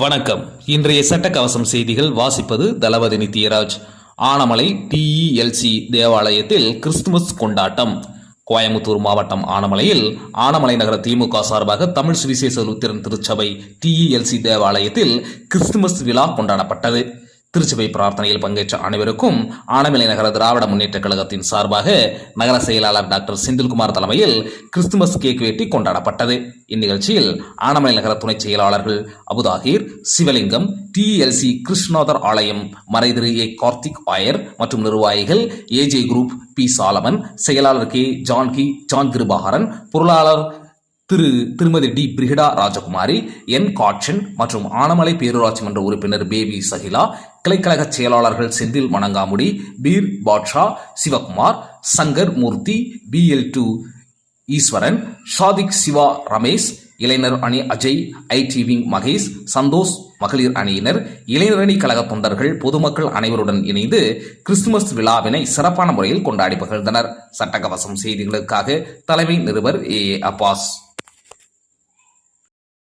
வணக்கம். இன்றைய சட்டக்கவசம் செய்திகள் வாசிப்பது தளபதி நித்யராஜ். ஆனமலை டிஇஎல்சி தேவாலயத்தில் கிறிஸ்துமஸ் கொண்டாட்டம். கோயம்புத்தூர் மாவட்டம் ஆனமலையில் ஆனமலை நகர திமுக சார்பாக தமிழ் சுவிசேஷ லுத்திரன் திருச்சபை டிஇஎல்சி தேவாலயத்தில் கிறிஸ்துமஸ் விழா கொண்டாடப்பட்டது. திருச்சபை பிரார்த்தனையில் பங்கேற்ற அனைவருக்கும் ஆனமலை நகர திராவிட முன்னேற்ற கழகத்தின் சார்பாக நகர செயலாளர் டாக்டர் செந்தில்குமார் தலைமையில் கிறிஸ்துமஸ் கேக் வெட்டி கொண்டாடப்பட்டது. இந்நிகழ்ச்சியில் ஆனமலை நகர துணை செயலாளர்கள் அபுதாகிர் சிவலிங்கம் டிஎல்சி கிருஷ்ணோதர் ஆலயம் மறைதிரு ஏ கார்த்திக் ஆயர் மற்றும் நிர்வாகிகள் ஏஜே குரூப் பி சாலமன் செயலாளர் கே ஜான்கி ஜான் கிருபாகரன் பொருளாளர் திரு திருமதி டி பிரிகடா ராஜகுமாரி என் காட்சன் மற்றும் ஆனமலை பேரூராட்சி மன்ற உறுப்பினர் பேபி சகிலா கிளைக்கழக செயலாளர்கள் Senthil Manangamudi Peer Badsha Sivakumar Shankar Murthy B L two Eswaran Sadiq Siva Ramesh இளைஞர் அணி அஜய் ஐடி விங் மகேஷ் சந்தோஷ் மகளிர் அணியினர் இளைஞரணி கழக தொண்டர்கள் பொதுமக்கள் அனைவருடன் இணைந்து கிறிஸ்துமஸ் விழாவினை சிறப்பான முறையில் கொண்டாடி மகிழ்ந்தனர் சட்டக்கவசம் செய்திகளுக்காக தலைமை நிருபர் ஏ அப்பாஸ்.